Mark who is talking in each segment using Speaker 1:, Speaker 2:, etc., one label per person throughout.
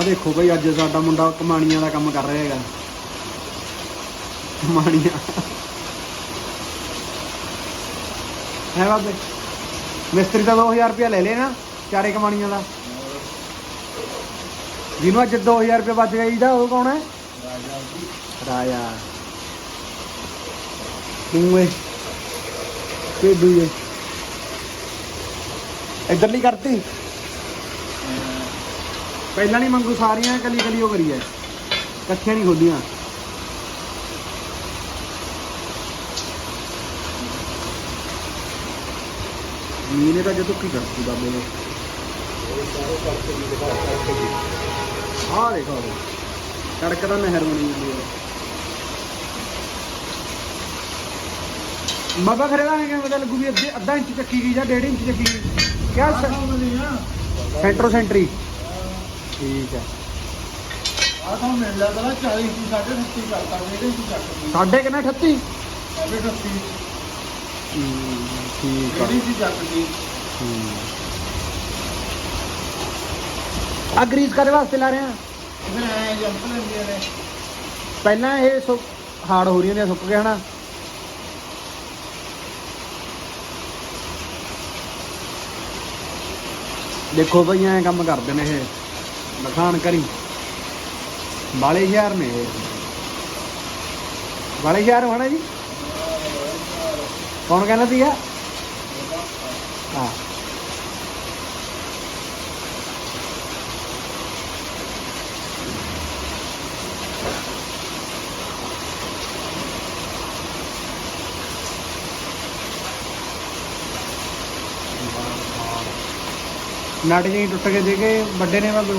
Speaker 1: ਆ ਦੇਖੋ ਬਈ, ਅੱਜ ਸਾਡਾ ਮੁੰਡਾ ਕਮਾਣੀਆਂ ਦਾ ਕੰਮ ਕਰ ਰਿਹਾ ਹੈਗਾ। ਕਮਾਣੀਆਂ। ਹੈ ਬਾਬੇ, ਮਿਸਤਰੀ ਤਾਂ 2000 ਰੁਪਇਆ ਲੈ ਲੈਣਾ ਚਾਰੇ ਕਮਾਣੀਆਂ ਦਾ। ਜਿਹਨੂੰ ਅੱਜ 2000 ਰੁਪਏ ਬਚ ਗਿਆ, ਇਹਦਾ ਉਹ ਕੌਣ ਹੈ? ਰਾਜਾ। ਤੂੰ ਏ ਕਿਹਦੂ ਏ। ਇਧਰਲੀ ਕਰਤੀ। ਪਹਿਲਾਂ ਨਹੀਂ ਮੰਗੂ ਸਾਰੀਆਂ ਕਲੀ ਕਲੀ ਉਹ ਕਰੀ ਐ। ਇਕੱਠੀਆਂ ਨਹੀਂ ਖੋਲੀਆਂ। ਮੀਨੇ ਤਾਂ ਜਦੋਂ ਕੀ ਕਰਤੀ ਬਾਬੇ ਨੇ। ਆਹ ਦੇਖੋ। ਕੜਕ ਦਾ ਨਹਿਰ ਬਣੀ ਹੁੰਦੀ ਹੈ ਬਾਬਾ ਖਰੇ ਦਾ ਕਿਵੇਂ ਪਤਾ ਲੱਗੂ ਵੀ ਅੱਧੇ ਅੱਧਾ ਇੰਚ ਚੱਕੀ ਗਈ ਜਾਂ ਡੇਢ ਇੰਚ ਚੱਕੀ ਗਈ? ਕਿਆ ਸੈਂਟਰੋ ਸੈਂਟਰੀ ਠੀਕ ਹੈ।
Speaker 2: ਆ ਤਾਂ ਮਿਲ ਲਿਆ ਤਾਂ 40 ਦੀ 38 ਕਰਤਾ ਜਿਹੜੇ ਤੂੰ ਚੱਕ
Speaker 1: ਸਾਢੇ ਕਿੰਨਾ? 38
Speaker 2: ਸਾਡੇ 38
Speaker 1: ਠੀਕ ਆ।
Speaker 2: ਜਿਹੜੀ ਸੀ ਚੱਕਦੀ
Speaker 1: ਆ ਗਰੀਸ ਕਰੇ ਵਾਸਤੇ ਲਾ ਰਹੇ ਆ?
Speaker 2: ਫਿਰ ਐ ਜੰਪ ਲੈਂਦੀਆਂ ਨੇ
Speaker 1: ਪਹਿਲਾਂ ਇਹ ਸੁੱਕ ਹਾਰਡ ਹੋ ਰਹੀਆਂ ਨੇ ਸੁੱਕ ਗਏ ਹਨਾ? ਦੇਖੋ ਬਈ ਐਂ ਕੰਮ ਕਰਦੇ ਨੇ ਇਹ। ਲਖਾਣ ਕਰੀ। ਬਾਲੇ ਸ਼ਹਿਰ ਨੇ। ਇਹ ਬਾਲੇ ਸ਼ਹਿਰ ਹੋਣਾ ਜੀ? ਕੌਣ ਕਹਿੰਦਾ ਸੀਗਾ? ਹਾਂ। ਨਟ ਜਿਹੀ ਟੁੱਟ ਕੇ ਦੇ ਕੇ ਵੱਡੇ ਨੇ ਬਾਬੇ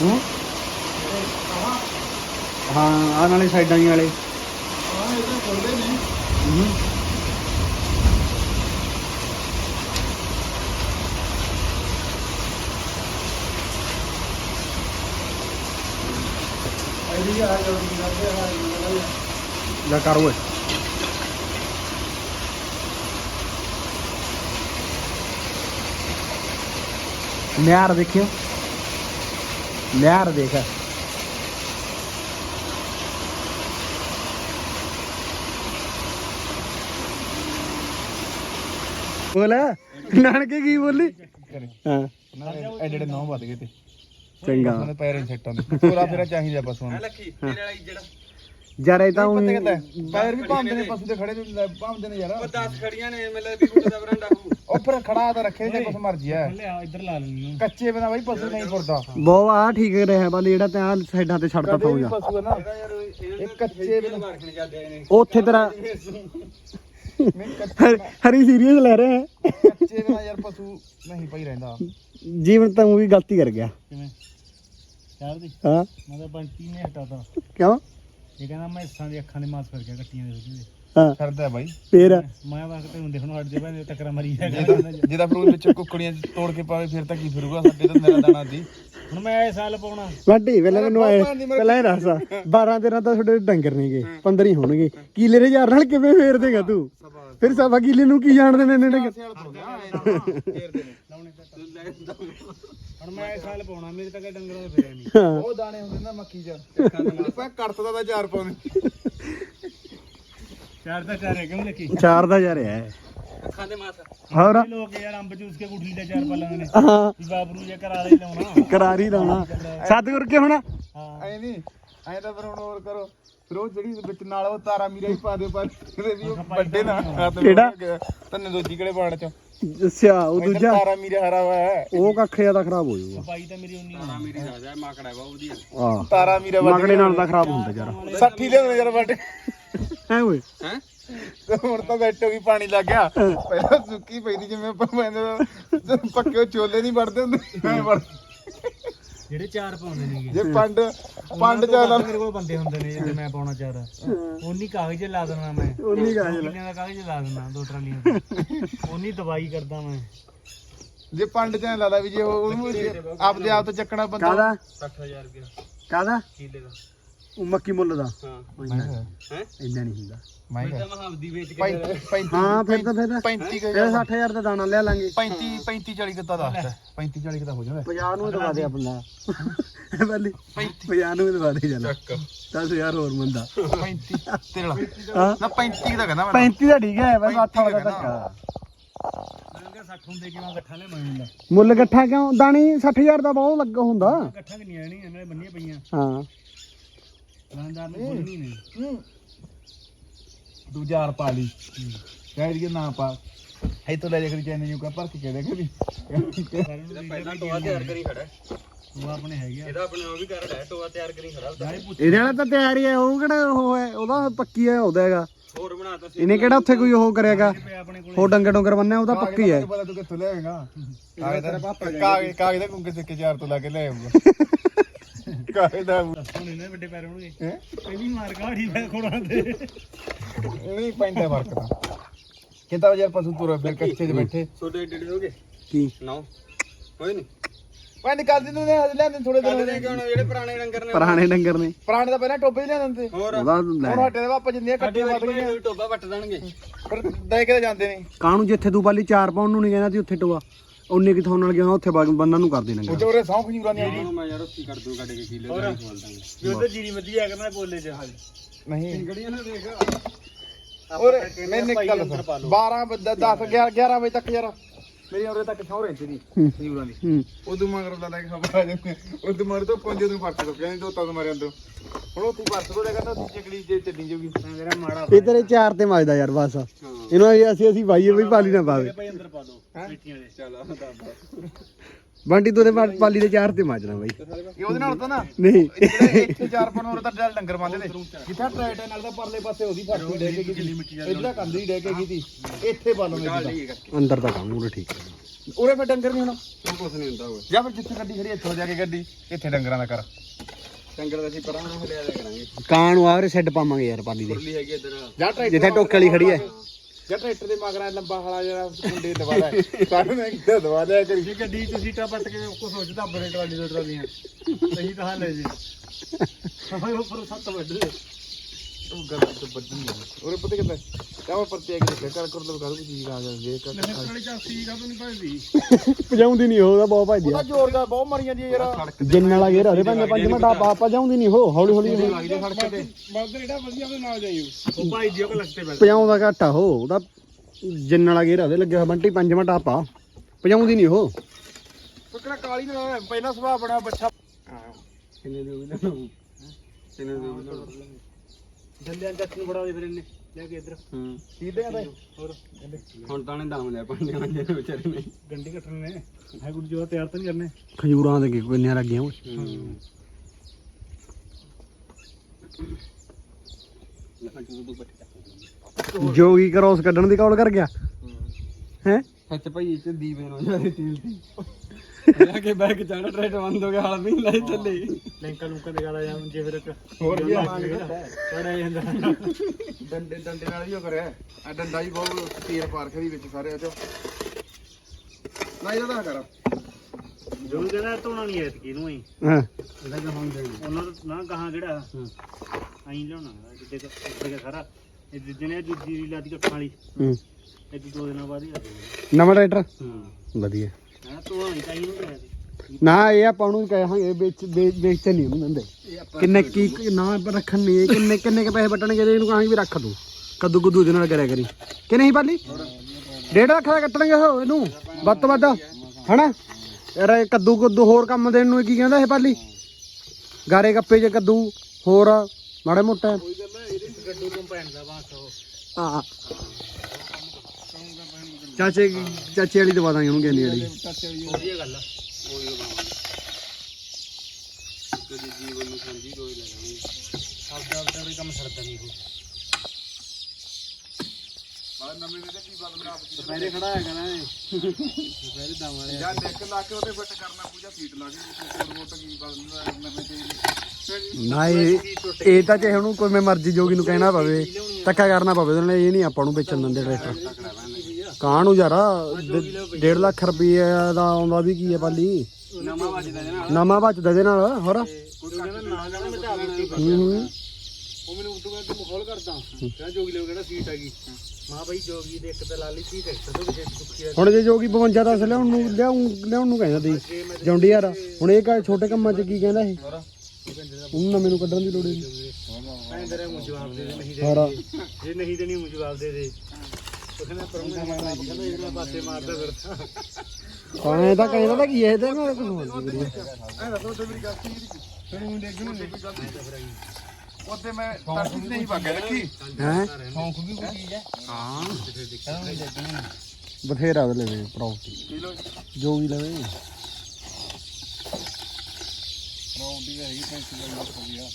Speaker 1: ਹੂੰ? ਹਾਂ ਆ ਨਾਲੇ ਸਾਈਡਾਂ ਹੀ ਵਾਲੇ।
Speaker 2: ਹਾਂ। ਇਹ ਤਾਂ ਖੋਲਦੇ ਨੇ
Speaker 1: ਹੂੰ
Speaker 2: ਐਡੀ ਆ ਜੋੜੀ ਕਰਦੇ ਆ
Speaker 1: ਲੈ ਕਰ ਓਏ। ਨਿਆਰ ਦੇਖਿਓ। ਨਿਆਰ ਦੇਖ। ਬੋਲ। ਨਾਨਕੇ ਕੀ ਬੋਲੀ? ਹਾਂ।
Speaker 2: ਐ ਜਿਹੜੇ ਨੌ ਵੱਧ ਗਏ ਤੇ।
Speaker 1: ਚੰਗਾ।
Speaker 2: ਉਹਨਾਂ ਦੇ ਪੈਰ ਹੀ ਸੈੱਟ ਹੁੰਦੇ ਪੂਰਾ ਫੇਰਾ ਚਾਹੀਦਾ ਪਸ਼ੂਆਂ ਨੂੰ
Speaker 3: ਲੱਖੀ ਤੇਰੇ ਵਾਲੀ ਜਿਹੜਾ।
Speaker 1: ਯਾਰ ਇਹ ਤਾਂ ਊਂ-
Speaker 2: ਪਤਾ ਕਿੱਦਾਂ? ਪੈਰ ਵੀ ਭਾਂਦੇ ਨੇ ਪਸ਼ੂ ਦੇ ਖੜੇ ਤੇ ਭਾਂਦੇ ਨੇ ਯਾਰ।
Speaker 3: ਉਹ 10 ਖੜੀਆਂ ਨੇ ਮਤਲਬ ਵੀ ਕੁੱਟ ਦਾ ਬਰਾਂਡਾ ਹੂ
Speaker 2: ਉਹ ਫਿਰ ਖੜਾ ਤਾਂ ਰੱਖੇ ਜੇ ਕੁਛ ਮਰਜ਼ੀ ਆ
Speaker 3: ਇੱਧਰ ਲਾ ਲੈਣੀ
Speaker 2: ਕੱਚੇ ਬਿਨਾ ਬਾਈ ਪਸ਼ੂ ਨਹੀਂ ਪੁਰਦਾ
Speaker 1: ਬਹੁਤ ਆ ਠੀਕ ਰਿਹਾ ਬਾਲੀ ਜਿਹੜਾ ਤੇ ਸਾਈਡਾਂ ਤੇ ਛੱਡਦਾ
Speaker 2: ਕਦੇ ਵੀ
Speaker 1: ਫੌਜ
Speaker 2: ਪਸ਼ੂ ਹੈ ਨਾ
Speaker 3: ਯਾਰ
Speaker 2: ਇਹ ਕੱਚੇ ਬਿਨਾ
Speaker 1: ਉੱਥੇ ਤੇਰਾ
Speaker 2: ਕੱਚੇ
Speaker 1: ਹਰ- ਹਰੀ ਸੀਰੀਅਸ ਲੈ ਰਿਹਾ ਹੈ।
Speaker 2: ਕੱਚੇ ਬਿਨਾ ਯਾਰ ਪਸ਼ੂ ਨਹੀਂ ਪਈ ਰਹਿੰਦਾ।
Speaker 1: ਜੀਵਨ ਤਾਂ ਉਹ ਵੀ ਗਲਤੀ ਕਰ ਗਿਆ।
Speaker 3: ਕਿਵੇਂ? ਚਾਰ ਦੀ
Speaker 1: ਹਾਂ।
Speaker 3: ਮੈਂ ਤਾਂ ਬੰਟੀ ਨੇ ਹਟਾਤਾ।
Speaker 1: ਕਿਉਂ?
Speaker 3: ਇਹ ਕਹਿੰਦਾ ਮੈਂ ਇਸਾਂ ਦੀ ਅੱਖਾਂ ਦੇ ਮਾਸ ਫਿਰ ਗਿਆ ਕੱਟੀਆਂ ਦੇ ਵਿੱਚ।
Speaker 1: ਹਾਂ।
Speaker 2: ਕਰਦਾ ਬਾਈ।
Speaker 1: ਫੇਰ?
Speaker 3: ਮੈਂ ਵਾਕ ਤੇ ਹੁੰਦੇ ਹੁਣ ਹਟ ਜੇ ਬੰਦੇ ਟੱਕਰਾਂ ਮਰੀ
Speaker 2: ਜਿਹਦਾ ਫਿਰ ਉਹਦੇ ਵਿੱਚ ਕੁੱਕੜੀਆਂ ਤੋੜ ਕੇ ਪਾਵੇ ਫਿਰ ਤਾਂ ਕੀ ਫਿਰੂਗਾ? ਸਾਡੇ ਤਾਂ ਮੇਰਾ ਦਾਣਾ ਦੀ।
Speaker 3: ਹੁਣ ਮੈਂ ਇਹ ਸਾਲ ਪਾਉਣਾ।
Speaker 1: ਵਾਢੀ ਪਹਿਲਾਂ ਮੈਨੂੰ ਆਏ ਪਹਿਲਾਂ ਇਹ ਦੱਸ। 12 13 ਤਾਂ ਤੁਹਾਡੇ ਡੰਗਰ ਨੇਗੇ 15 ਹੀ ਹੋਣਗੇ। ਕੀਲੇ ਦੇ ਹਜ਼ਾਰ ਨਾਲ ਕਿਵੇਂ ਫੇਰ ਦੇਗਾ ਤੂੰ? ਫਿਰ ਸਵਾ ਕੀਲੇ ਨੂੰ ਕੀ ਜਾਣਦੇ ਨੇ ਨੇ
Speaker 3: ਹੁਣ ਮੈਂ ਇਹ ਸਾਲ ਪਾਉਣਾ ਮੇਰੇ ਤਾਂ ਡੰਗਰਾਂ ਦੇ ਫਿਰਿਆ ਨਹੀਂ।
Speaker 2: ਉਹ ਦਾਣੇ ਹੁੰਦੇ ਨਾ ਮੱਕੀ ਚ। ਪਾ ਕਰਤਦਾ ਦਾ ਚਾਰ ਪਾਉਂਦੇ।
Speaker 3: ਚਾਰ ਤਾਂ ਚਾਰ ਹੈ ਕਿਉਂ ਲੱਕੀ
Speaker 1: ਚਾਰ ਦਾ ਯਾਰ ਹੈ।
Speaker 3: ਅੱਖਾਂ ਦੇ ਮਾਸ।
Speaker 1: ਹੋਰ?
Speaker 3: ਲੋਕ ਯਾਰ ਅੰਬ ਚੂਸ ਕੇ ਗੁਠਲੀ ਦਾ ਚਾਰ ਪਾ ਲੈਂਦੇ ਨੇ।
Speaker 1: ਹਾਂ।
Speaker 3: ਬਾਬਰੂ ਜੇ ਕਰਾ ਦੇ ਲਾਉਣਾ
Speaker 1: ਕਰਾਰੀ ਲਾਉਣਾ ਸਤਿਗੁਰ ਕੇ ਹੋਣਾ?
Speaker 3: ਹਾਂ।
Speaker 2: ਐ ਨਹੀਂ ਐ ਤਾਂ ਫਿਰ ਹੁਣ ਹੋਰ ਕਰੋ। ਫਿਰ ਉਹ ਜਿਹੜੀ ਵਿੱਚ ਨਾਲ ਉਹ ਤਾਰਾ ਮੀਰਾ ਹੀ ਪਾ ਦਿਓ ਪਰ ਇਹਦੇ ਵੀ ਉਹ ਵੱਡੇ ਨਾ।
Speaker 1: ਕਿਹੜਾ?
Speaker 2: ਤੰਨੇ ਦੂਜੀ ਕਿਹੜੇ ਬਾੜ ਚ?
Speaker 1: ਅੱਛਾ ਉਹ ਦੂਜਾ।
Speaker 2: ਤਾਰਾ ਮੀਰਾ ਹਰਾ ਹੋਇਆ ਹੈ।
Speaker 1: ਉਹ ਕੱਖ ਜ਼ਿਆਦਾ ਖਰਾਬ ਹੋ ਜਾਊਗਾ।
Speaker 3: ਪਾਈ ਤਾਂ ਮੇਰੀ ਉਨੀ ਹੋਣੀ ਮੇਰੀ ਰਾਜਾ ਮਾਕੜਾ ਬਹੁਤ ਵਧੀਆ।
Speaker 1: ਆਹ
Speaker 2: ਤਾਰਾ ਮੀਰਾ
Speaker 1: ਮਗੜੇ ਨਾਲ ਦਾ ਖਰਾਬ ਹੁੰਦਾ ਯਾਰ
Speaker 2: 60 ਲਿਆਉਂਦੇ ਯਾਰ ਵੱਡੇ
Speaker 1: ਐ ਓਏ।
Speaker 3: ਹੈ?
Speaker 2: ਹੁਣ ਤਾਂ ਬੈਠੋ ਵੀ ਪਾਣੀ ਲੱਗ ਗਿਆ। ਪਹਿਲਾਂ ਸੁੱਕੀ ਪਈ ਦੀ ਜਿਵੇਂ ਆਪਾਂ ਪੈਂਦੇ ਪੱਕੇ ਚੋਲੇ ਨਹੀਂ ਵੜਦੇ ਹੁੰਦੇ ਐ ਵੜ
Speaker 3: ਜਿਹੜੇ ਚਾਰ ਪਾਉਂਦੇ ਨੇਗੇ।
Speaker 2: ਜੇ ਪੰਡ ਪੰਡ ਚਾਲਾ
Speaker 3: ਮੇਰੇ ਕੋਲ ਬੰਦੇ ਹੁੰਦੇ ਨੇ ਜੇ ਮੈਂ ਪਾਉਣਾ ਚਾਰ ਉਨੀ ਕਾਗਜ਼ ਲਾ ਦੇਣਾ ਮੈਂ।
Speaker 1: ਉਨੀ ਕਾਗਜ਼
Speaker 3: ਦਾ ਕਾਗਜ਼ ਲਾ ਦੇਣਾ ਦੋ ਟਰਾਲੀਆਂ। ਉਨੀ ਦਵਾਈ ਕਰਦਾ ਮੈਂ।
Speaker 2: ਜੇ ਪੰਡ ਚਾਹ ਲਾ ਲਾ ਵੀ ਜੇ ਉਹ ਆਪਦੇ ਆਪ ਤੋਂ ਚੱਕਣਾ ਬੰਦਾ
Speaker 1: ਕਾਦਾ
Speaker 3: 60000 ਰੁਪਏ
Speaker 1: ਕਾਦਾ
Speaker 3: ਕਿੱਲੇ ਦਾ।
Speaker 1: ਉਹ ਮੱਕੀ ਮੁੱਲ ਦਾ।
Speaker 3: ਹਾਂ।
Speaker 1: ਇੰਨਾ
Speaker 3: ਹੈ।
Speaker 1: ਇੰਨਾ ਨਹੀਂ ਹੁੰਦਾ।
Speaker 2: ਮੈਂ
Speaker 3: ਮੈਂ ਤਾਂ ਹਮਦੀ ਵੇਚ ਕੇ
Speaker 2: 35
Speaker 1: ਹਾਂ ਫਿਰ ਤਾਂ ਫਿਰ
Speaker 2: 35
Speaker 1: ਫਿਰ 60000 ਦਾ ਦਾਣਾ ਲਿਆ ਲਾਂਗੇ।
Speaker 2: 35 35 40 ਕਿਤਾ ਦੱਸਦਾ 35 40 ਕਿਤਾ ਹੋ ਜਾਵੇ
Speaker 1: 50 ਨੂੰ ਹੀ ਦਵਾ ਦੇ ਆਪਣਾ। ਬੱਲੀ 50 ਨੂੰ ਹੀ ਦਵਾ ਦੇ ਚੱਲ। 10000 ਹੋਰ ਮੰਦਾ
Speaker 2: 35 ਤੇਰਾ
Speaker 1: ਹਾਂ।
Speaker 2: ਨਾ 35 ਦਾ ਕਹਿੰਦਾ ਮੈਂ
Speaker 1: 35 ਦਾ ਠੀਕ ਹੈ ਬਸ 8 ਵਾਲਾ
Speaker 2: ਦਾ
Speaker 1: ਧੱਕਾ।
Speaker 3: ਮੈਂ ਕਿਹਾ 60 ਹੁੰਦੇ ਕਿਵੇਂ ਇਕੱਠਾ ਲੈ ਮੈਂ
Speaker 1: ਮੁੱਲ? ਇਕੱਠਾ ਕਿਉਂ? ਦਾਣੀ 60000 ਦਾ ਬਹੁਤ ਲੱਗਾ ਹੁੰਦਾ।
Speaker 3: ਇਕੱਠਾ ਕਿ ਨਹੀਂ ਆਣੀ ਇਹਨਾਂ ਨੇ ਬੰਨੀਆਂ ਪਈਆਂ।
Speaker 1: ਹਾਂ।
Speaker 3: ਲਾਂਦਾਰ ਨੇ ਬੰਨੀ ਨੇ।
Speaker 2: ਦੂਜਾ ਹਰ ਪਾ ਲਈ। ਕਹਿ ਰਹੀ ਨਾ ਪਾ। ਹੈ ਤੋਂ ਲੈ ਜਾ ਕਰੀ ਚੈਨ ਨੂੰ ਕਾ ਪਰ ਕੇ ਦੇ ਕਰੀ।
Speaker 3: ਪਹਿਲਾਂ ਟੋਆ ਤਿਆਰ ਕਰੀ ਖੜਾ। ਉਹ ਆਪਣੇ ਹੈਗੇ ਇਹਦਾ ਆਪਣੇ ਉਹ ਵੀ ਕਰ ਰਿਹਾ ਟੋਆ ਤਿਆਰ ਕਰੀ ਖੜਾ
Speaker 1: ਇਹਦੇ ਨਾਲ ਤਾਂ ਤਿਆਰੀ ਹੈ ਉਹ ਕਿਹੜਾ ਉਹ ਹੈ ਉਹਦਾ ਪੱਕੀ ਹੈ ਉਹਦਾ ਹੈਗਾ।
Speaker 3: ਹੋਰ ਬਣਾਤਾ ਸੀ
Speaker 1: ਇਹਨੇ ਕਿਹੜਾ ਉੱਥੇ ਕੋਈ ਉਹ ਕਰਿਆਗਾ? ਹੋਰ ਡੰਗਰ ਡੰਗਰ ਬੰਨਿਆ ਉਹਦਾ ਪੱਕੀ ਹੈ
Speaker 2: ਬੋਲਾ ਤੂੰ ਕਿੱਥੋਂ ਲੈ ਆਏਗਾ। ਕਾਗਜ਼ ਕਾਗਜ਼ ਦਾ ਕੁੰਗੇ ਸਿੱਕੇ ਚਾਰ ਤੋਂ ਲਾ ਕੇ ਲੈ ਆਊਗਾ। ਕਾਗਜ਼ ਦਾ?
Speaker 3: ਹੁਣ ਇਹਨੇ ਵੱਡੇ ਪੈਰ ਹੋਣਗੇ।
Speaker 2: ਹੈਂ?
Speaker 3: ਪਹਿਲੀ ਮਾਰ ਕਾੜੀ ਮੈਂ ਖੋੜਾਂ ਦੇ
Speaker 2: ਨਹੀਂ ਪੈਂਦਾ ਫ਼ਰਕ ਤਾਂ। ਕਿਤਾ ਯਾਰ ਪਸ਼ੂ ਤੁਰ ਫਿਰ ਕੱਚੇ 'ਚ ਬੈਠੇ।
Speaker 3: ਛੋਟੇ ਏਡੇ ਹੋ ਗਏ?
Speaker 1: ਕੀ?
Speaker 3: ਨੌ। ਹੋਏ ਨਹੀਂ
Speaker 2: ਮੈਂ ਨਿਕਾਲ ਦਿੰਦੇ ਨੇ ਹਜ ਲੈਂਦੇ ਥੋੜੇ ਦਿਨ।
Speaker 3: ਕਿਉਂ ਜਿਹੜੇ ਪੁਰਾਣੇ ਡੰਗਰ ਨੇ।
Speaker 1: ਪੁਰਾਣੇ ਡੰਗਰ ਨੇ।
Speaker 2: ਪੁਰਾਣੇ ਤਾਂ ਪਹਿਲਾਂ ਟੋਬੇ ਹੀ ਲੈਂਦੇ ਤੇ
Speaker 3: ਹੋਰ?
Speaker 1: ਉਹਦਾ
Speaker 2: ਹੁਣ ਸਾਡੇ ਦੇ ਪਾਪਾ ਜਿੰਨੀਆਂ ਕੱਟੀਆਂ ਵੱਧ ਗਈਆਂ।
Speaker 3: ਟੋਬਾ ਵੱਟ ਦੇਣਗੇ।
Speaker 2: ਪਰ ਦੇ ਕੇ ਤਾਂ ਜਾਂਦੇ ਨਹੀਂ
Speaker 1: ਕਾਹਨੂੰ ਜਿੱਥੇ ਤੂੰ ਪਾਲੀ 4 ਪਾਉਣ ਨੂੰ ਨਹੀਂ ਕਹਿੰਦਾ ਸੀ ਉੱਥੇ ਟੋਆ। ਉਨੇ ਕਿ ਥੋਨ ਨਾਲ ਗਿਆ ਉੱਥੇ ਬਾਗ- ਬੰਨਾਂ ਨੂੰ ਕਰ ਦੇਣਾ
Speaker 2: ਉਹ ਚੋਰੇ ਸੌਂ ਖਜੂਰਾਂ ਦੀ ਆਈਡੀ
Speaker 3: ਮੈਂ ਯਾਰ ਉੱਤੀ ਕਰ ਦੂ ਕੱਢ ਕੇ ਕਿਲੇ ਦਾ ਸਵਾਲ ਦਾਂਗੇ। ਉਧਰ ਜੀਰੀ ਮੱਦੀ ਆ ਕੇ ਮੈਂ ਬੋਲੇ ਚ ਹਾਲ।
Speaker 2: ਨਹੀਂ।
Speaker 3: ਗੜੀਆਂ ਨਾ ਦੇਖ।
Speaker 2: ਔਰ ਮੈਂ ਨਿਕਲ 12 10 11 11 ਵਜੇ ਤੱਕ ਯਾਰ। ਮੇਰੀ ਉਰੇ ਤੱਕ ਛੌ ਰਹਿੰਦੀ ਦੀ ਖਜੂਰਾਂ ਦੀ।
Speaker 1: ਹੂੰ।
Speaker 2: ਉਦੋਂ ਮਗਰ ਲਾ ਲੈ ਕੇ ਖਬਰ ਆ ਜਾਂਦੀ ਉਦੋਂ ਮਰ ਤੋਂ ਪੰਜੇ ਨੂੰ ਫ਼ਰਕ ਤੋਂ ਕਹਿੰਦੇ ਦੋ ਤਾਂ ਮਾਰੇ ਅੰਦਰ ਹੁਣ ਉਹ ਤੂੰ ਪਰਸ ਤੋਂ ਕਹਿੰਦਾ ਤੂੰ ਚਕੜੀ ਜੇ ਚੱਲੀ ਜਾਊਗੀ।
Speaker 3: ਮੇਰਾ ਮਾੜਾ
Speaker 1: ਇਹ ਤੇਰੇ ਚਾਰ ਤੇ ਮੱਜਦਾ ਯਾਰ ਬਸ। ਇਹਨੂੰ ਅਸੀਂ- ਅਸੀਂ ਵਾਈਏ ਵੀ ਪਾਲੀ ਨਾ ਪਾਵੇ।
Speaker 3: ਭਾਈ ਅੰਦਰ ਪਾ ਦੋ ਬੇਟੀਆਂ ਦੇ। ਚਲ
Speaker 1: ਬੰਟੀ ਤੂੰ ਤੇ ਪਾ- ਪਾਲੀ ਦੇ ਚਾਰ ਤੇ ਮੱਜਣਾ ਬਾਈ।
Speaker 2: ਇਹ ਉਹਦੇ ਨਾਲ ਤਾਂ ਨਾ
Speaker 1: ਨਹੀਂ।
Speaker 2: ਜਿਹੜੇ ਇੱਥੇ ਚਾਰ ਪਨ ਹੋਰ ਤਾਂ ਡਲ ਡੰਗਰ ਬੰਦੇ ਤੇ ਜਿੱਥੇ ਟਰੈਕਟਰ ਨਾਲ ਤਾਂ ਪਰਲੇ ਪਾਸੇ ਉਹਦੀ ਫ਼ਰਕ ਡੇ ਕੇ ਗਈ ਇਧਰ ਕੰਦੀ ਡੇ ਕੇ ਗਈ ਤੀ ਇੱਥੇ ਲਓ ਮੇਰੀ
Speaker 1: ਅੰਦਰ ਤਾਂ ਕੰਮ ਉਹ ਠੀਕ ਹੈ
Speaker 2: ਉਰੇ ਫਿਰ ਡੰਗਰ ਨਹੀਂ ਹੋਣਾ?
Speaker 3: ਕੁਛ ਨਹੀਂ ਹੁੰਦਾ ਹੋਵੇ
Speaker 2: ਜਾਂ ਫਿਰ ਜਿੱਥੇ ਗੱਡੀ ਖੜੀ ਇੱਥੋਂ ਜਾ ਕੇ ਗੱਡੀ ਇੱਥੇ ਡੰਗਰਾਂ ਦਾ ਕਰ
Speaker 3: ਡੰਗਰ ਦਾ ਅਸੀਂ ਪਰਾਂ ਨੂੰ ਲਿਆ ਜਾ ਕਰਾਂਗੇ।
Speaker 1: ਕਾਂ ਨੂੰ ਆਵਰੇ ਸੈੱਟ ਪਾਵਾਂਗੇ ਯਾਰ ਪਾਲੀ ਦੇ।
Speaker 3: ਕੁਰਲੀ ਹੈਗੀ ਇੱਧਰ।
Speaker 2: ਜਾਂ ਟਰੈਕਟਰ
Speaker 1: ਜਿੱਥੇ ਟੋਕੇ ਵਾਲੀ ਖੜੀ ਹੈ
Speaker 2: ਜਾਂ ਟਰੈਕਟਰ ਦੇ ਮਗਰਾਂ ਲੰਬਾ ਹਲਾ ਜਿਹੜਾ ਕੁੰਡੇ ਦਵਾ ਲੈ। ਸਾਨੂੰ ਮੈਂ ਕਿਹਾ ਦਵਾ ਲਿਆ ਕਰੀ।
Speaker 3: ਜੇ ਗੱਡੀ ਚ ਸੀਟਾਂ ਪੱਟ ਕੇ ਕੋ ਸੋਚਦਾ ਬਰੇ ਟਰਾਲੀ ਦੋ ਟਰਾਲੀਆਂ। ਸਹੀ ਤਾਂ ਲੈ ਜੀ। ਸਭੇ ਉੱਪਰ ਸੱਤ ਵੱਡੇ
Speaker 2: ਉਹ ਗੱਲ ਤਾਂ ਬੱਜੀ ਨਹੀਂ ਉਰੇ ਪਤਾ ਕਿੱਦਾਂ ਕਾਹ ਪਰਤੇ ਆ ਕੇ ਦੇਖਿਆ ਕਰ ਕਰ ਲੋ ਕਰ ਕੋਈ ਚੀਜ਼ ਆ ਜਾਂਦੀ ਹੈ ਕਰ
Speaker 3: ਟਰਾਲੀ ਚਾਸੀ ਕਾ ਨਹੀਂ ਭਜਦੀ।
Speaker 1: ਪਜਾਉਂਦੀ ਨਹੀਂ ਉਹਦਾ ਬਹੁਤ ਭੱਜਦੀ
Speaker 2: ਉਹਦਾ ਜ਼ੋਰ ਦਾ ਬਹੁਤ ਮਰੀ ਜਾਂਦੀ ਹੈ ਯਾਰ
Speaker 1: ਜਿੰਨ ਵਾਲਾ ਗੇਰ ਉਹਦੇ ਪੰਜ ਪੰਜ ਮਿੰਟ ਆਪਾਂ ਪਜਾਉਂਦੀ ਨਹੀਂ ਉਹ ਹੌਲੀ ਹੌਲੀ
Speaker 2: ਲੱਗਦੇ ਸੜਕ ਤੇ।
Speaker 3: ਬਾਦਰ ਜਿਹੜਾ ਵਧੀਆ ਉਹਦੇ ਨਾਲ ਜਾਈਓ ਉਹ। ਭਾਈ ਜੀ ਉਹ ਲੱਗਤੇ ਬੈਠ।
Speaker 1: ਪਜਾਉਂਦਾ ਘੱਟ ਆ ਉਹ ਉਹਦਾ ਜਿੰਨ ਵਾਲਾ ਗੇਰ ਉਹਦੇ ਲੱਗਿਆ ਹੋਇਆ ਬੰਟੀ ਪੰਜ ਮਿੰਟ ਆਪਾਂ। ਪਜਾਉਂਦੀ ਨਹੀਂ ਉਹ।
Speaker 2: ਫਕੜਾ ਕਾਲੀ ਨਾ ਪਹਿਲਾਂ ਸੁਭਾਅ ਬੜਾ ਬੱਚਾ।
Speaker 3: ਕਿੰਨੇ ਦੇ ਉਹ ਕਿੰਨੇ ਦੇ ਉਹ ਵੀ ਲੈਣਾ ਜੱਲਿਆਂ ਚੱਕ ਨੂੰ ਬੜਾ ਦੇ ਫਿਰ ਇਹਨੇ ਲੈ ਕੇ ਇੱਧਰ। ਹੂੰ।
Speaker 2: ਕੀਦੇ ਆ
Speaker 3: ਹੋਰ? ਹੁਣ ਤਾਂ ਨੇ ਦਾਮ ਲਿਆ ਪੰਜੇ ਪੰਜੇ ਦੇ ਵਿਚਾਰੇ ਨੇ। ਗੰਡੀ ਕੱਟਣੇ ਨੇ। ਹੈ ਗੁੱਡ ਜੋ ਤਿਆਰ ਤਾਂ ਨਹੀਂ ਕਰਨੇ।
Speaker 1: ਖਜੂਰਾਂ ਦੇ ਕਿੰਨੀਆਂ ਲੱਗੀਆਂ ਓਏ
Speaker 3: ਹੂੰ। ਲਖਾਂ ਚੂਰ ਤੋਂ ਬੱਟ
Speaker 1: ਜੋਗੀ ਕਰੋਸ ਕੱਢਣ ਦੀ ਕੌਲ ਕਰ ਗਿਆ। ਹੈ।
Speaker 3: ਸੱਚ ਭਾਈ ਇਹ ਚ ਦੀਵੇ ਨੂੰ ਜਾਂਦੇ ਤੀਲ ਤੀ ਲੈ ਕੇ ਬੈਗ ਚੜਾ ਟਰੈਕਟ ਬੰਦ ਹੋ ਗਿਆ ਹਾਲ ਵੀ ਨਹੀਂ ਚੱਲੇ ਲਿੰਕਾਂ ਲੁੰਕਾਂ ਦੇ ਗਾਲਾ ਜਾਂ ਜੇ ਫਿਰ ਇੱਕ
Speaker 2: ਹੋਰ ਕੀ
Speaker 3: ਬੜਾ ਜਾਂਦਾ
Speaker 2: ਡੰਡੇ ਡੰਡੇ ਨਾਲ ਹੀ ਉਹ ਕਰਿਆ। ਆ ਡੰਡਾ ਹੀ ਬਹੁਤ ਤੀਰ ਪਾਰਕ ਦੀ ਵਿੱਚ ਸਾਰੇ ਚ ਨਾ ਇਹਦਾ ਨਾ ਕਰ।
Speaker 3: ਜੋ ਕਹਿੰਦਾ ਧੋਣਾ ਨਹੀਂ ਐਤਕੀ ਨੂੰ ਹੀ
Speaker 1: ਹਾਂ।
Speaker 3: ਇਹਦਾ ਹੁਣ ਦੇਣਾ ਉਹਨਾਂ ਦਾ ਨਾ ਕਹਾਂ ਕਿਹੜਾ? ਐਂ ਲਿਆਉਣਾ ਜਿੱਦੇ ਜਿੱਦੇ ਸਾਰਾ। ਇਹ ਜਿੱਦਨੇ ਦੂਜੀ ਲਾਦੀ ਕੱਟਣ ਵਾਲੀ।
Speaker 1: ਹੂੰ।
Speaker 3: ਇਹ ਦੋ ਦਿਨਾਂ ਬਾਅਦ ਹੀ ਆ
Speaker 1: ਨਵਾਂ ਟਰੈਕਟਰ?
Speaker 3: ਹੂੰ।
Speaker 1: ਵਧੀਆ।
Speaker 3: ਚਾਹੀਦਾ ਨੂੰ ਕਰਿਆ ਸੀ
Speaker 1: ਨਾ ਇਹ ਆਪਾਂ ਨੂੰ ਕਹਾਂਗੇ ਵੇਚ ਵੇਚ ਵੇਚਤੇ ਨਹੀਂ
Speaker 3: ਆਪਾਂ
Speaker 1: ਕਿੰਨੇ ਕੀ ਨਾ ਰੱਖਣ ਨਹੀਂ ਕਿੰਨੇ ਕਿੰਨੇ ਕੇ ਪੈਸੇ ਬਟਣਗੇ ਇਹਨੂੰ ਕਹਾਂਗੇ ਵੀ ਰੱਖ ਦੂ। ਕੱਦੂ ਕੁੱਦੂ ਦੇ ਨਾਲ ਕਰਿਆ ਕਰੀ। ਕਿ ਨਹੀਂ ਪਾਲੀ? ਡੇਢ ਲੱਖ ਦਾ ਕੱਟਣਗੇ ਉਹ ਇਹਨੂੰ। ਵੱਧ ਤੋਂ ਵੱਧ ਹਨਾ? ਯਾਰ ਇਹ ਕੱਦੂ ਕੁੱਦੂ ਹੋਰ ਕੰਮ ਦੇਣ ਨੂੰ ਕੀ ਕਹਿੰਦਾ ਇਹ ਪਾਲੀ? ਗਾਰੇ ਗੱਪੇ ਚ ਕੱਦੂ ਹੋਰ ਮਾੜੇ ਮੋਟਾ।
Speaker 3: ਕੋਈ ਗੱਲ ਹੈ ਇਹਦੇ ਚ ਗੱਡੂ ਕੰਪੈਨ ਦਾ ਬਾਸ ਉਹ।
Speaker 1: ਹਾਂ। ਚਾਚੇ ਚਾਚੇ ਵਾਲੀ ਦਵਾ ਦਾਂਗੇ ਉਹਨੂੰ ਗੈਨੀ ਵਾਲੀ।
Speaker 3: ਵਧੀਆ ਗੱਲ ਆ ਉਹੀ ਬਾਵਾਂ ਕਦੀ ਜੀਵਨ ਨੂੰ ਸਾਂਝੀ ਦੋਈ ਲੈ ਜਾਣੀ ਆਪਦਾ ਆਪਦਾ ਵੀ ਕੰਮ ਸਰਦਾ ਨਹੀਂ ਉਹ
Speaker 2: ਬਾਹਰ ਨਵੇਂ ਦੇ ਕੀ ਬਾਤ ਬਣਾ
Speaker 3: ਦੁਪਹਿਰੇ ਖੜਾ ਹੈਗਾ ਨਾ ਇਹ। ਦੁਪਹਿਰੇ ਦਮ ਵਾਲੇ
Speaker 2: ਜਾਂ ਡੈਕ ਲਾ ਕੇ ਉਹਦੇ ਫਿੱਟ ਕਰਨਾ ਪੂਜਾ ਸੀਟ ਲਾ ਕੇ ਕੋਟ ਮੋਟ ਕੀ ਬਾਤ ਨਵੇਂ ਤੇ
Speaker 1: ਨਾ ਇਹ ਇਹ ਤਾਂ ਚਾਹੇ ਉਹਨੂੰ ਕੋਈ ਮੈਂ ਮਰਜ਼ੀ ਜੋਗੀ ਨੂੰ ਕਹਿਣਾ ਪਵੇ ਧੱਕਾ ਕਰਨਾ ਪਵੇ ਉਹਨੇ ਇਹ ਨਹੀਂ ਆਪਾਂ ਨੂੰ ਵੇਚਣ ਦਿੰਦੇ ਟਰੈਕਟਰ ਕਾਂ ਨੂੰ ਯਾਰਾ 1.5 ਲੱਖ ਰੁਪਏ ਦਾ ਆਉਂਦਾ ਵੀ ਕੀ ਹੈ ਪਾਲੀ?
Speaker 3: ਨਵਾਂ ਵੱਜਦਾ ਦੇ ਨਾਲ
Speaker 1: ਨਵਾਂ ਬਚਦਾ ਦੇ ਨਾਲ ਹੋਰ?
Speaker 3: ਤੇ ਕੋਈ ਕਹਿੰਦਾ ਨਾ ਜਾਣਾ ਮੈਂ ਤਾਂ ਆਪ ਹੀ
Speaker 1: ਹੂੰ ਹੂੰ।
Speaker 3: ਉਹ ਮੈਨੂੰ ਉਦੋਂ ਬਾਅਦ ਮਖੌਲ ਕਰਦਾ। ਕਹਿੰਦਾ ਜੋਗੀ ਲੋਕ ਕਿਹੜਾ ਸੀਟ ਹੈਗੀ। ਮਾਂ ਬਈ ਜੋਗੀ ਦੇ ਇੱਕ ਤੇ ਲਾਲੀ ਸੀਟ ਹੈ ਤੇ ਵਿੱਚ ਸੁੱਖੀ ਹੈ
Speaker 1: ਹੁਣ ਜੇ ਜੋਗੀ 52 ਦੱਸ ਲਿਆਉਣ ਨੂੰ ਲਿਆਉਣ ਲਿਆਉਣ ਨੂੰ ਕਹਿੰਦਾ ਤੀ ਜੌਂਡੀ ਯਾਰ ਹੁਣ ਇਹ ਕਾ ਛੋਟੇ ਕੰਮਾਂ 'ਚ ਕੀ ਕਹਿੰਦਾ ਇਹ ਉਹਨੂੰ ਨਾ ਮੈਨੂੰ ਕੱਢਣ ਦੀ ਲੋੜ ਨਹੀਂ।
Speaker 3: ਮੈਂ ਤੇਰੇ ਨੂੰ ਜਵਾਬ ਦੇ ਦੇ ਨਹੀਂ ਦੇ।
Speaker 1: ਸਾਰਾ
Speaker 3: ਜੇ ਨਹੀਂ ਦੇਣੀ ਉਹ ਜਵਾਬ ਦੇ ਦੇ। ਉਹ ਕਹਿੰਦਾ ਮਾਰਦਾ ਕਹਿੰਦਾ ਇਹਨਾਂ ਪਾਸੇ ਮਾਰਦਾ ਫਿਰਦਾ
Speaker 1: ਹਾਂ ਤਾਂ ਕਹਿੰਦਾ ਤਾਂ ਕੀ ਇਹ ਤੇ ਨਾ ਕੁਝ ਹੋਰ ਨਹੀਂ
Speaker 2: ਐ ਦੱਸੋ ਤੇ ਮੇਰੀ ਗੱਲ ਕੀ ਤੈਨੂੰ ਦੇਖ ਨੂੰ ਉਹਦੇ ਮੈਂ ਤਰਸੀ ਨਹੀਂ ਭਾਗਿਆ ਰੱਖੀ
Speaker 1: ਹੈ?
Speaker 3: ਸ਼ੌਂਕ ਵੀ ਕੋਈ ਚੀਜ਼ ਹੈ
Speaker 1: ਹਾਂ ਬਥੇਰਾ ਉਹਦੇ ਲਵੇ ਪ੍ਰਾਪਰਟੀ ਜੋ ਵੀ ਲਵੇ।
Speaker 2: ਰੌਂਡੀ ਹੈਗੀ 35 ਲੱਖ ਹੋ ਗਿਆ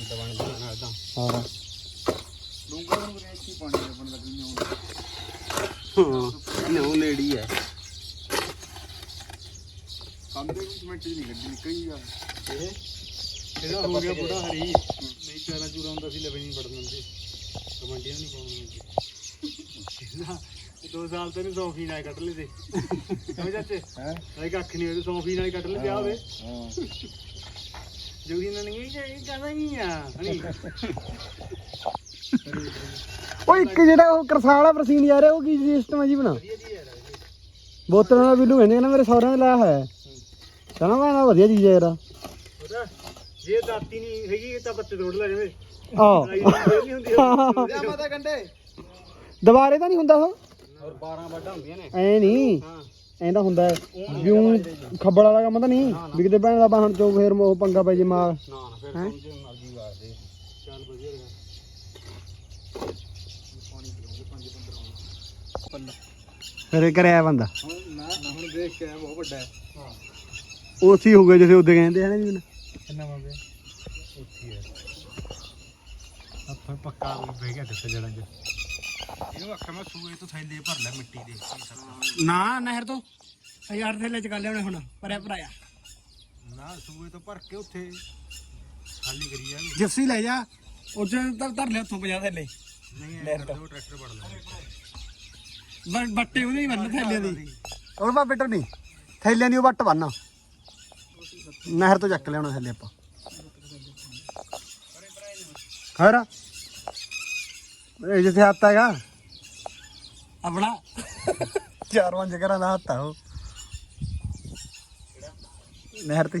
Speaker 3: ਅੰਤ ਬਣਦਾ ਨਾਲ ਤਾਂ।
Speaker 1: ਹਾਂ।
Speaker 2: ਡੂੰਗਾ ਨੂੰ ਰੇਤ ਹੀ ਪਾਣੀ ਆਪਣ ਲੱਗੀ ਨਹੀਂ ਆਉਂਦਾ
Speaker 1: ਹਾਂ। ਨੋ ਨੇੜੀ ਹੈ
Speaker 2: ਕੰਦੇ ਵਿੱਚ ਮਿੰਟ ਨਹੀਂ ਗੱਡੀ ਕਈ ਵਾਰ
Speaker 3: ਇਹ? ਇਹਦਾ ਹੋ ਗਿਆ ਬੁੜਾ ਹਰੀ। ਨਹੀਂ ਚਾਰਾ ਚੂਰਾ ਹੁੰਦਾ ਸੀ ਲਵੇ ਨਹੀਂ ਵੜਨ ਦਿੰਦੇ। ਕਮੰਡੀਆਂ ਨਹੀਂ ਪਾਉਣ ਦਿੰਦੇ। ਦੋ ਸਾਲ ਤੇ ਨਹੀਂ ਸੌਫੀ ਨਾਲ ਕੱਟ ਲਏ ਤੇ ਸਮਝ ਜਾਂਦੇ
Speaker 2: ਹੈ?
Speaker 3: ਕੱਖ ਨਹੀਂ ਹੋਇਆ ਸੌਫੀ ਨਾਲ ਹੀ ਕੱਟ ਲਏ ਵਿਆਹ ਵੇ।
Speaker 2: ਹਾਂ।
Speaker 3: ਜੋਗੀ ਨਾਲ ਨਹੀਂ ਇਹ ਕਹਿੰਦਾ ਨਹੀਂ ਆ ਹਣੀ।
Speaker 1: ਉਹ ਇੱਕ ਜਿਹੜਾ ਉਹ ਕਰਸਾਲ ਪ੍ਰਸੀਨ ਰਿਹਾ ਉਹ ਕੀ ਸਿਸਟਮ ਹੈ ਜੀ ਬਣਾ
Speaker 3: ਵਧੀਆ ਜੀ ਯਾਰ ਇਹ।
Speaker 1: ਬੋਤਲਾਂ ਦਾ ਬਿੱਲੂ ਕਹਿੰਦੇ ਨਾ ਮੇਰੇ ਸਹੁਰਿਆਂ ਨੇ ਲਾਇਆ ਹੋਇਆ। ਹੈ ਕਹਿੰਦਾ ਮੈਂ ਨਾ ਵਧੀਆ ਚੀਜ਼ ਹੈ ਯਾਰ।
Speaker 3: ਜੇ ਦਾਤੀ ਨਹੀਂ ਹੈਗੀ ਤਾਂ ਪੱਤੇ ਤੋੜ ਲੈ ਜਾਵੇ।
Speaker 1: ਆਹ।
Speaker 2: ਮਾਤਾ ਗੰਡੇ
Speaker 1: ਦੁਬਾਰੇ ਤਾਂ ਨਹੀਂ ਹੁੰਦਾ ਉਹ?
Speaker 3: ਔਰ 12 ਵੱਡਾ ਹੁੰਦੀਆਂ ਨੇ।
Speaker 1: ਐ ਨਹੀਂ।
Speaker 3: ਹਾਂ।
Speaker 1: ਐਂ ਹੁੰਦਾ ਹੈ ਵੀ ਵਾਲਾ ਕੰਮ ਤਾਂ ਨਹੀਂ, ਵੀ ਕਿਤੇ ਭੈਣ ਦਾ ਬਾਹਣ ਚੋਂ ਫੇਰ ਉਹ ਪੰਗਾ ਪੈ ਜੇ ਮਾਰ
Speaker 3: ਨਾ ਨਾ ਫਿਰ ਸਮਝ ਮਰਜ਼ੀ ਵਾਸਤੇ ਚੱਲ ਵਧੀਆ ਰਿਹਾ
Speaker 1: ਫਿਰ ਕਰਿਆ ਬੰਦਾ।
Speaker 3: ਹੁਣ ਨਾ ਨਾ ਹੁਣ ਦੇਖ ਕੇ ਬਹੁਤ ਵੱਡਾ ਹੈ ਹਾਂ
Speaker 1: ਉਸੇ ਹੋ ਗਏ ਜਿਵੇਂ ਉਹਦੇ ਕਹਿੰਦੇ ਹਨ ਜੀ।
Speaker 3: ਕਿੰਨਾ ਮੰਗੇ ਉੱਥੇ ਹੈ ਆਪਾਂ ਪੱਕਾ ਬਹਿ ਗਿਆ ਤੇ ਜੜਾਂ 'ਚ ਇਹਨੂੰ ਆਖਿਆ ਮੈਂ ਸੂਏ ਤੋਂ ਥੈਲੇ ਭਰ ਲੈ ਮਿੱਟੀ ਦੇ।
Speaker 1: ਨਾ ਨਹਿਰ ਤੋਂ। ਹਜ਼ਾਰ ਥੱਲੇ ਚ ਕਰ ਲਿਆ ਹੁਣ ਪਰਿਆ ਭਰਾਇਆ।
Speaker 3: ਨਾ ਸੂਏ ਤੋਂ ਭਰ ਕੇ ਉੱਥੇ ਖਾਲੀ ਕਰੀ ਜਾ
Speaker 1: ਜੱਸੀ ਲੈ ਜਾ ਉੱਥੇ ਤਾਂ ਧਰ ਲਿਆ ਉੱਥੋਂ 50 ਥੱਲੇ।
Speaker 3: ਨਹੀਂ ਦੋ ਟਰੈਕਟਰ ਵੜ ਲੈ।
Speaker 1: ਬ- ਬੱਟੇ ਉਹਦੇ ਹੀ ਬੰਨ ਥੈਲਿਆਂ ਦੀ। ਉਹ ਬਾ ਬੇਟਰ ਨਹੀਂ। ਥੈਲਿਆਂ ਦੀ ਉਹ ਵੱਟ ਬੰਨ। ਨਹਿਰ ਤੋਂ ਚੱਕ ਲਿਆਉਣਾ ਥੱਲੇ ਆਪਾਂ। ਖੈਰ। ਇਹ ਜਿੱਥੇ ਹੱਥ ਹੈਗਾ। ਆਪਣਾ। ਚਾਰ ਪੰਜ ਘਰਾਂ ਦਾ ਹੱਥ ਆ ਉਹ। ਨਹਿਰ ਤੇ।